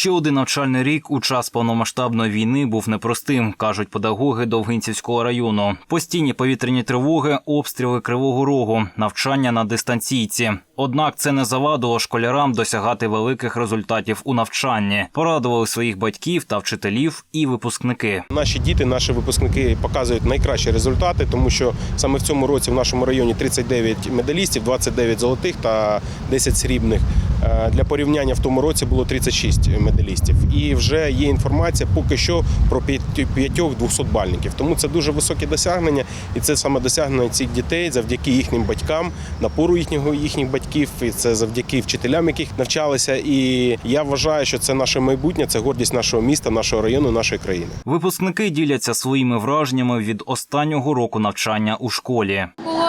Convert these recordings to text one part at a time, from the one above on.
Ще один навчальний рік у час повномасштабної війни був непростим, кажуть педагоги Довгинцівського району. Постійні повітряні тривоги, обстріли Кривого Рогу, навчання на дистанційці. Однак це не завадило школярам досягати великих результатів у навчанні. Порадували своїх батьків та вчителів і випускники. Наші діти, наші випускники показують найкращі результати, тому що саме в цьому році в нашому районі 39 медалістів, 29 золотих та 10 срібних. Е, Для порівняння в тому році було 36 медалістів. І вже є інформація поки що про п'ять- п'ятьох 200-бальників. Тому це дуже високі досягнення, і це саме досягнення цих дітей завдяки їхнім батькам, напору їхнього їхніх батьків. І це завдяки вчителям, яких навчалися. І я вважаю, що це наше майбутнє, це гордість нашого міста, нашого району, нашої країни. Випускники діляться своїми враженнями від останнього року навчання у школі.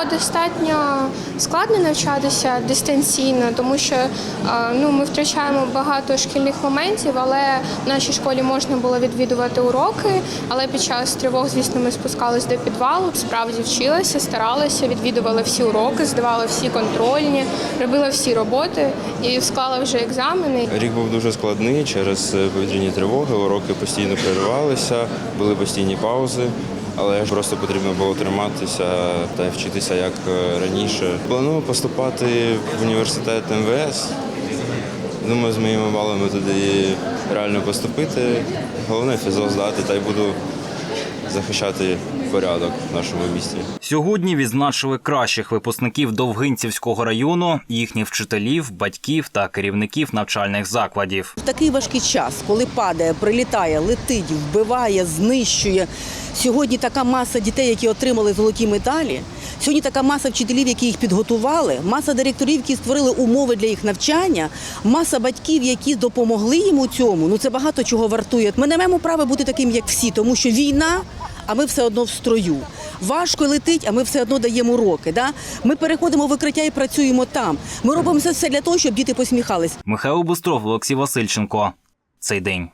Достатньо складно навчатися дистанційно, тому що е, ну, ми втрачаємо багато шкільних моментів, але в нашій школі можна було відвідувати уроки. Але під час тривог, звісно, ми спускались до підвалу. Справді вчилася, старалася, відвідувала всі уроки, здавала всі контрольні, робила всі роботи і склала вже екзамени. Рік був дуже складний через е, повітряні тривоги, уроки постійно переривалися, були постійні паузи, але просто потрібно було триматися та вчитися як е, раніше. Планую поступати в університет МВС. Думаю, з моїми балами туди реально поступити. Головне фізо здати та й буду захищати порядок в нашому місті. Сьогодні відзначили кращих випускників Довгинцівського району, їхніх вчителів, батьків та керівників навчальних закладів. В такий важкий час, коли падає, прилітає, летить, вбиває, знищує. Сьогодні така маса дітей, які отримали золоті медалі. Сьогодні така маса вчителів, які їх підготували, маса директорів, які створили умови для їх навчання, маса батьків, які допомогли їм у цьому. Ну це багато чого вартує. Ми не маємо права бути таким, як всі, тому що війна. А ми все одно в строю. Важко летить, а ми все одно даємо уроки. Да? Ми переходимо в викриття і працюємо там. Ми робимо все для того, щоб діти посміхались. Михайло Бустров, Олексій Васильченко. Цей день.